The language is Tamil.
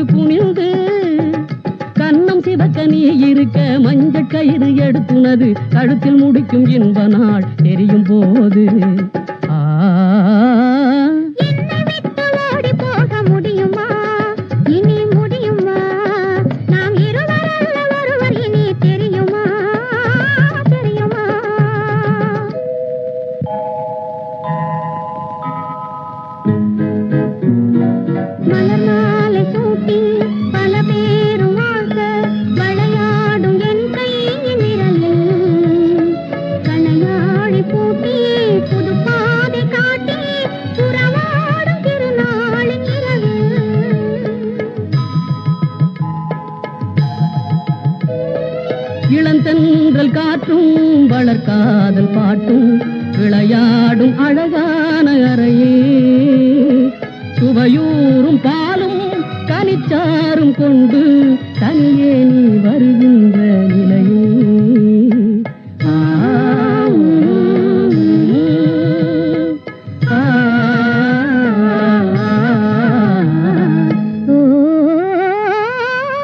நாணத்தோடு குனிந்து கன்னம் சிவக்க நீ இருக்க மஞ்சள் கயிறு எடுத்துனது கழுத்தில் முடிக்கும் இன்ப நாள் தெரியும் போது. தென்றல் காற்றும் வளர்க்காதல் பாட்டும் விளையாடும் அழகான அறையே. சுவையூறும் பாலும் கனிச்சாரும் கொண்டு தனியே